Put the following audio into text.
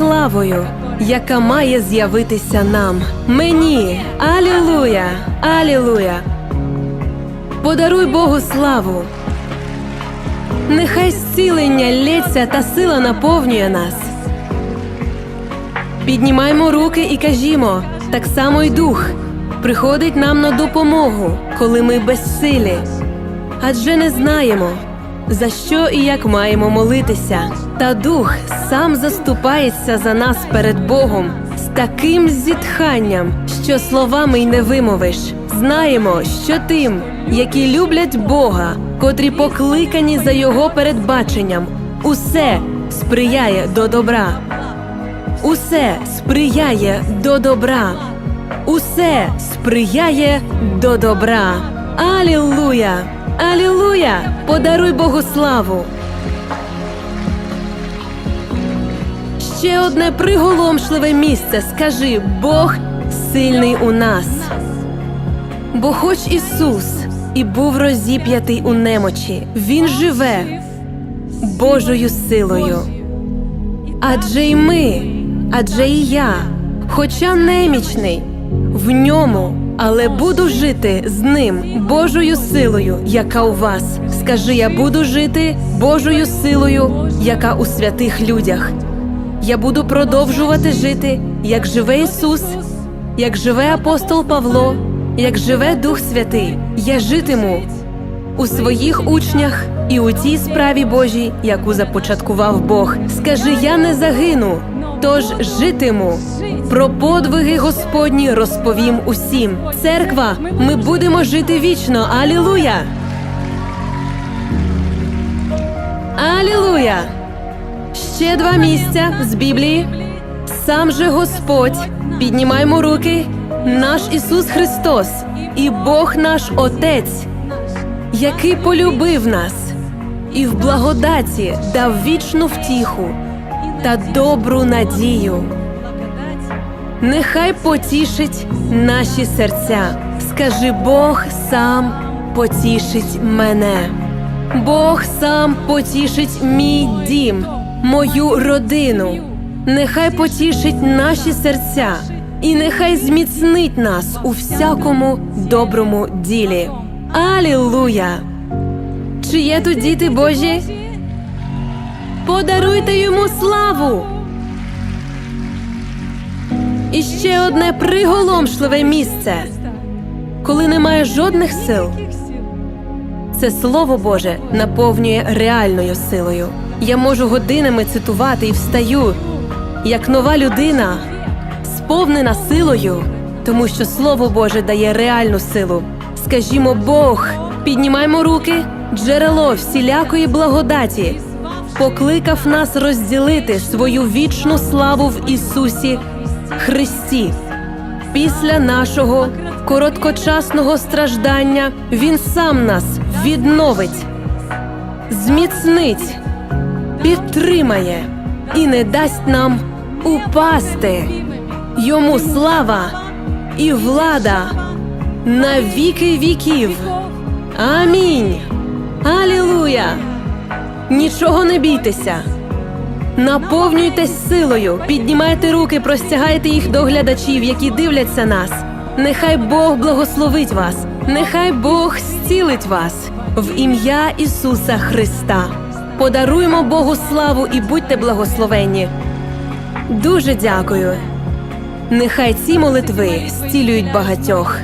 славою, яка має з'явитися нам. Мені. Алілуя! Алілуя! Подаруй Богу славу. Нехай зцілення лється та сила наповнює нас. Піднімаймо руки і кажімо, так само й дух приходить нам на допомогу, коли ми безсилі. Адже не знаємо, за що і як маємо молитися. Та дух сам заступається за нас перед Богом з таким зітханням, що словами й не вимовиш. Знаємо, що тим, які люблять Бога, котрі покликані за Його передбаченням, усе сприяє до добра. Усе сприяє до добра. Усе сприяє до добра. Алілуя! Алілуя! Подаруй Богу славу! Ще одне приголомшливе місце. Скажи, Бог сильний у нас. Бо хоч Ісус і був розіп'ятий у немочі, Він живе Божою силою. Адже й ми, адже і я, хоча немічний, в ньому, але буду жити з ним Божою силою, яка у вас. Скажи, я буду жити Божою силою, яка у святих людях. Я буду продовжувати жити, як живе Ісус, як живе апостол Павло, як живе Дух Святий. Я житиму у своїх учнях і у тій справі Божій, яку започаткував Бог. Скажи, я не загину, тож житиму. Про подвиги Господні розповім усім. Церква, ми будемо жити вічно. Алілуя! Алілуя! Ще два місця з Біблії. Сам же Господь, піднімаймо руки, наш Ісус Христос і Бог наш Отець, який полюбив нас і в благодаті дав вічну втіху та добру надію. Нехай потішить наші серця. Скажи, Бог сам потішить мене. Бог сам потішить мій дім, мою родину. Нехай потішить наші серця, і нехай зміцнить нас у всякому доброму ділі. Алілуя! Чи є тут діти Божі? Подаруйте йому славу! І ще одне приголомшливе місце, коли немає жодних сил. Це слово Боже наповнює реальною силою. Я можу годинами цитувати і встаю, як нова людина, сповнена силою, тому що Слово Боже дає реальну силу. Скажімо, Бог, піднімаймо руки, джерело всілякої благодаті, покликав нас розділити свою вічну славу в Ісусі Христі. Після нашого короткочасного страждання Він сам нас відновить, зміцнить, підтримає і не дасть нам упасти. Йому слава і влада на віки віків. Амінь. Алілуя! Нічого не бійтеся. Наповнюйтесь силою, піднімайте руки, простягайте їх до глядачів, які дивляться нас. Нехай Бог благословить вас, нехай Бог зцілить вас в ім'я Ісуса Христа. Подаруймо Богу славу і будьте благословенні. Дуже дякую. Нехай ці молитви зцілюють багатьох.